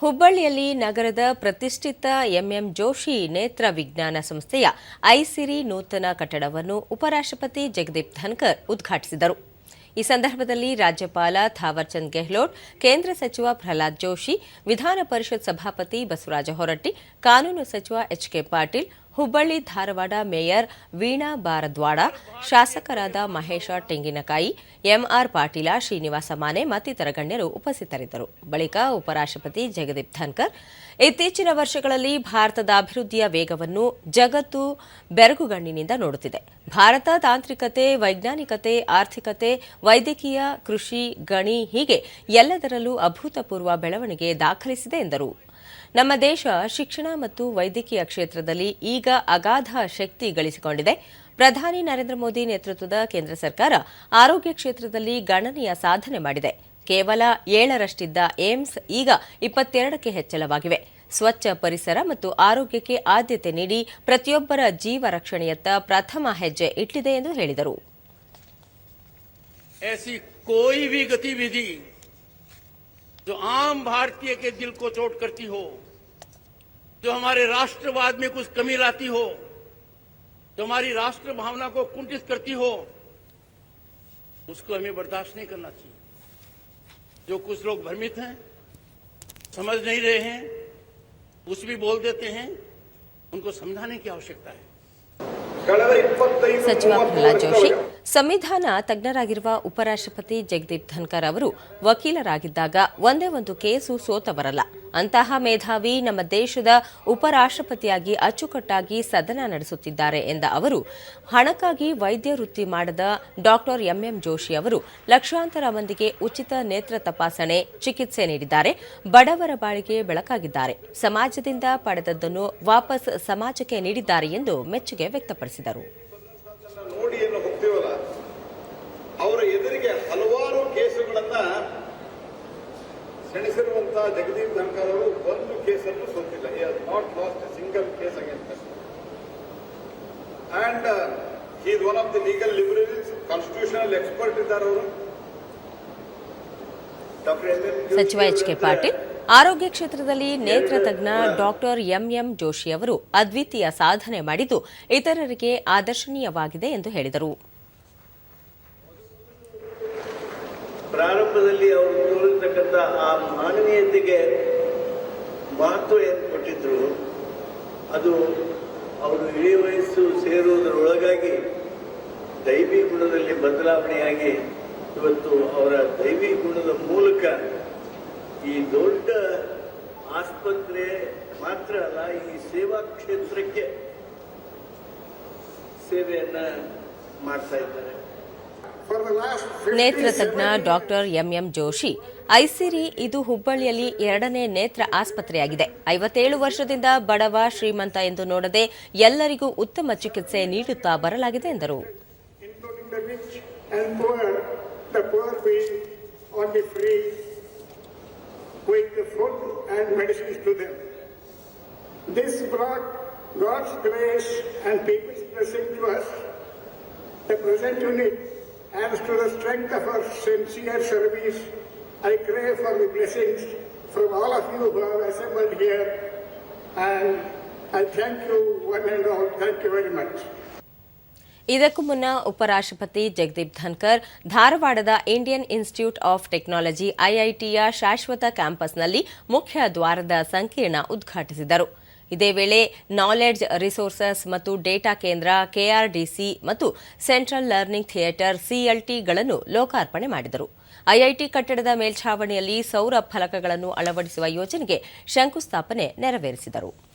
ಹುಬ್ಬಳ್ಳಿಯಲ್ಲಿ ನಗರದ ಪ್ರತಿಷ್ಠಿತ ಎಂಎಂ ಜೋಶಿ ನೇತ್ರ ವಿಜ್ಞಾನ ಸಂಸ್ಥೆಯ ಐಸಿರಿ ನೂತನ ಕಟ್ಟಡವನ್ನು ಉಪರಾಷ್ಟ್ರಪತಿ ಜಗದೀಪ್ ಧನ್ಕರ್ ಉದ್ಘಾಟಿಸಿದರು. ಈ ಸಂದರ್ಭದಲ್ಲಿ ರಾಜ್ಯಪಾಲ ಥಾವರ್ಚಂದ್ ಗೆಹ್ಲೋಟ್, ಕೇಂದ್ರ ಸಚಿವ ಪ್ರಹ್ಲಾದ್ ಜೋಶಿ, ವಿಧಾನ ಪರಿಷತ್ ಸಭಾಪತಿ ಬಸವರಾಜ ಹೊರಟ್ಟಿ, ಕಾನೂನು ಸಚಿವ ಎಚ್ಕೆ ಪಾಟೀಲ್ ಹುಬ್ಬಳ್ಳಿ, ಧಾರವಾಡ ಮೇಯರ್ ವೀಣಾ ಬಾರದ್ವಾಡ ಶಾಸಕರಾದ ಮಹೇಶ ತೆಂಗಿನಕಾಯಿ, ಎಂಆರ್ ಪಾಟೀಲ, ಶ್ರೀನಿವಾಸ ಮಾನೆ ಮತ್ತಿತರ ಗಣ್ಯರು ಉಪಸ್ಥಿತರಿದ್ದರು. ಬಳಿಕ ಉಪರಾಷ್ಟ್ರಪತಿ ಜಗದೀಪ್ ಧನ್ಕರ್, ಇತ್ತೀಚಿನ ವರ್ಷಗಳಲ್ಲಿ ಭಾರತದ ಅಭಿವೃದ್ಧಿಯ ವೇಗವನ್ನು ಜಗತ್ತು ಬೆರಗುಗಣ್ಣಿನಿಂದ ನೋಡುತ್ತಿದೆ. ಭಾರತ ತಾಂತ್ರಿಕತೆ, ವೈಜ್ಞಾನಿಕತೆ, ಆರ್ಥಿಕತೆ, ವೈದ್ಯಕೀಯ, ಕೃಷಿ, ಗಣಿ ಹೀಗೆ ಎಲ್ಲದರಲ್ಲೂ ಅಭೂತಪೂರ್ವ ಬೆಳವಣಿಗೆ ದಾಖಲಿಸಿದೆ ಎಂದರು. ನಮ್ಮ ದೇಶ ಶಿಕ್ಷಣ ಮತ್ತು ವೈದ್ಯಕೀಯ ಕ್ಷೇತ್ರದಲ್ಲಿ ಈಗ ಅಗಾಧ ಶಕ್ತಿ ಗಳಿಸಿಕೊಂಡಿದೆ. ಪ್ರಧಾನಿ ನರೇಂದ್ರ ಮೋದಿ ನೇತೃತ್ವದ ಕೇಂದ್ರ ಸರ್ಕಾರ ಆರೋಗ್ಯ ಕ್ಷೇತ್ರದಲ್ಲಿ ಗಣನೀಯ ಸಾಧನೆ ಮಾಡಿದೆ. ಕೇವಲ ಏಳರಷ್ಟಿದ್ದ ಏಮ್ಸ್ ಈಗ ಇಪ್ಪತ್ತೆರಡಕ್ಕೆ ಹೆಚ್ಚಳವಾಗಿವೆ. ಸ್ವಚ್ಛ ಪರಿಸರ ಮತ್ತು ಆರೋಗ್ಯಕ್ಕೆ ಆದ್ಯತೆ ನೀಡಿ ಪ್ರತಿಯೊಬ್ಬರ ಜೀವ ರಕ್ಷಣೆಯತ್ತ ಪ್ರಥಮ ಹೆಜ್ಜೆ ಇಟ್ಟಿದೆ ಎಂದು ಹೇಳಿದರು. जो आम भारतीय के दिल को चोट करती हो जो हमारे राष्ट्रवाद में कुछ कमी लाती हो जो हमारी राष्ट्र भावना को कुंठित करती हो उसको हमें बर्दाश्त नहीं करना चाहिए। जो कुछ लोग भ्रमित हैं समझ नहीं रहे हैं कुछ भी बोल देते हैं उनको समझाने की आवश्यकता है। सचिव प्रहलाद जोशी। ಸಂವಿಧಾನ ತಜ್ಞರಾಗಿರುವ ಉಪರಾಷ್ಟ್ರಪತಿ ಜಗದೀಪ್ ಧನ್ಕರ್ ಅವರು ವಕೀಲರಾಗಿದ್ದಾಗ ಒಂದೇ ಒಂದು ಕೇಸು ಸೋತವರಲ್ಲ. ಅಂತಹ ಮೇಧಾವಿ ನಮ್ಮ ದೇಶದ ಉಪರಾಷ್ಟ್ರಪತಿಯಾಗಿ ಅಚ್ಚುಕಟ್ಟಾಗಿ ಸದನ ನಡೆಸುತ್ತಿದ್ದಾರೆ ಎಂದ ಅವರು, ಹಣಕ್ಕಾಗಿ ವೈದ್ಯ ವೃತ್ತಿ ಮಾಡದ ಡಾಕ್ಟರ್ ಎಂಎಂ ಜೋಶಿ ಅವರು ಲಕ್ಷಾಂತರ ಮಂದಿಗೆ ಉಚಿತ ನೇತ್ರ ತಪಾಸಣೆ, ಚಿಕಿತ್ಸೆ ನೀಡಿದ್ದಾರೆ. ಬಡವರ ಬಾಳಿಗೆ ಬೆಳಕಾಗಿದ್ದಾರೆ. ಸಮಾಜದಿಂದ ಪಡೆದದ್ದನ್ನು ವಾಪಸ್ ಸಮಾಜಕ್ಕೆ ನೀಡಿದ್ದಾರೆ ಎಂದು ಮೆಚ್ಚುಗೆ ವ್ಯಕ್ತಪಡಿಸಿದರು ನೋಡಿ ಏನು ಹೋಗ್ತೀವಲ್ಲ ಅವರ ಎದುರಿಗೆ ಹಲವಾರು ಕೇಸುಗಳನ್ನ ಸೆಣಸಿರುವಂತಹ ಜಗದೀಪ್ ಧನ್ಕರ್ ಅವರು ಒಂದು ಕೇಸನ್ನು ಸೋತಿಲ್ಲ. Not lost single case against and he is one of the legal liberals constitutional expert ಇದ್ದಾರೆ ಅವರು. ಸಚಿವ ಎಚ್ ಕೆ ಪಾಟೀಲ್. ಆರೋಗ್ಯ ಕ್ಷೇತ್ರದಲ್ಲಿ ನೇತ್ರ ತಜ್ಞ ಡಾಕ್ಟರ್ ಎಂಎಂ ಜೋಶಿ ಅವರು ಅದ್ವಿತೀಯ ಸಾಧನೆ ಮಾಡಿದ್ದು ಇತರರಿಗೆ ಆದರ್ಶನೀಯವಾಗಿದೆ ಎಂದು ಹೇಳಿದರು. ಪ್ರಾರಂಭದಲ್ಲಿ ಅವರು ತೋರಿರ್ತಕ್ಕಂಥ ಆ ಮಾನವೀಯತೆಗೆ ಮಹತ್ವ ಏನು ಕೊಟ್ಟಿದ್ರು ಅದು ಅವರು ಇಳಿ ವಯಸ್ಸು ಸೇರುವುದರೊಳಗಾಗಿ ದೈವಿ ಗುಣದಲ್ಲಿ ಬದಲಾವಣೆಯಾಗಿ ಇವತ್ತು ಅವರ ದೈವಿ ಗುಣದ ಮೂಲಕ ಈ ದೊಡ್ಡ ಆಸ್ಪತ್ರೆ ಮಾತ್ರ ಅಲ್ಲ, ಈ ಸೇವಾ ಕ್ಷೇತ್ರಕ್ಕೆ ಸೇವೆಯನ್ನ ಮಾಡ್ತಾ ಇದ್ದಾರೆ. ನೇತ್ರ ತಜ್ಞ ಡಾಕ್ಟರ್ ಎಂಎಂ ಜೋಶಿ, ಐಸಿರಿ ಇದು ಹುಬ್ಬಳ್ಳಿಯಲ್ಲಿ ಎರಡನೇ ನೇತ್ರ ಆಸ್ಪತ್ರೆಯಾಗಿದೆ. ಐವತ್ತೇಳು ವರ್ಷದಿಂದ ಬಡವ ಶ್ರೀಮಂತ ಎಂದು ನೋಡದೆ ಎಲ್ಲರಿಗೂ ಉತ್ತಮ ಚಿಕಿತ್ಸೆ ನೀಡುತ್ತಾ ಬರಲಾಗಿದೆ ಎಂದರು. The present unit adds to the strength of our sincere service. I crave for the blessings from all of you who have assembled here, and I thank you one and all. Thank you very much. ಇದಕ್ಕೂ ಮುನ್ನ ಉಪರಾಷ್ಟ್ರಪತಿ ಜಗದೀಪ್ ಧನ್ಕರ್ ಧಾರವಾಡದ Indian Institute of Technology ಐಐಟಿಯ ಶಾಶ್ವತ ಕ್ಯಾಂಪಸ್ನಲ್ಲಿ ಮುಖ್ಯ ದ್ವಾರದ ಸಂಕೀರ್ಣ ಉದ್ಘಾಟಿಸಿದರು ಇದೇ ವೇಳೆ ನಾಲೆಡ್ಜ್ ರಿಸೋರ್ಸಸ್ ಮತ್ತು ಡೇಟಾ ಕೇಂದ್ರ ಕೆಆರ್ಡಿಸಿ ಮತ್ತು ಸೆಂಟ್ರಲ್ ಲರ್ನಿಂಗ್ ಥಿಯೇಟರ್ ಸಿಎಲ್ಟಿಗಳನ್ನು ಲೋಕಾರ್ಪಣೆ ಮಾಡಿದರು. ಐಐಟಿ ಕಟ್ಟಡದ ಮೇಲ್ಛಾವಣಿಯಲ್ಲಿ ಸೌರ ಫಲಕಗಳನ್ನು ಅಳವಡಿಸುವ ಯೋಜನೆಗೆ ಶಂಕುಸ್ಥಾಪನೆ ನೆರವೇರಿಸಿದರು.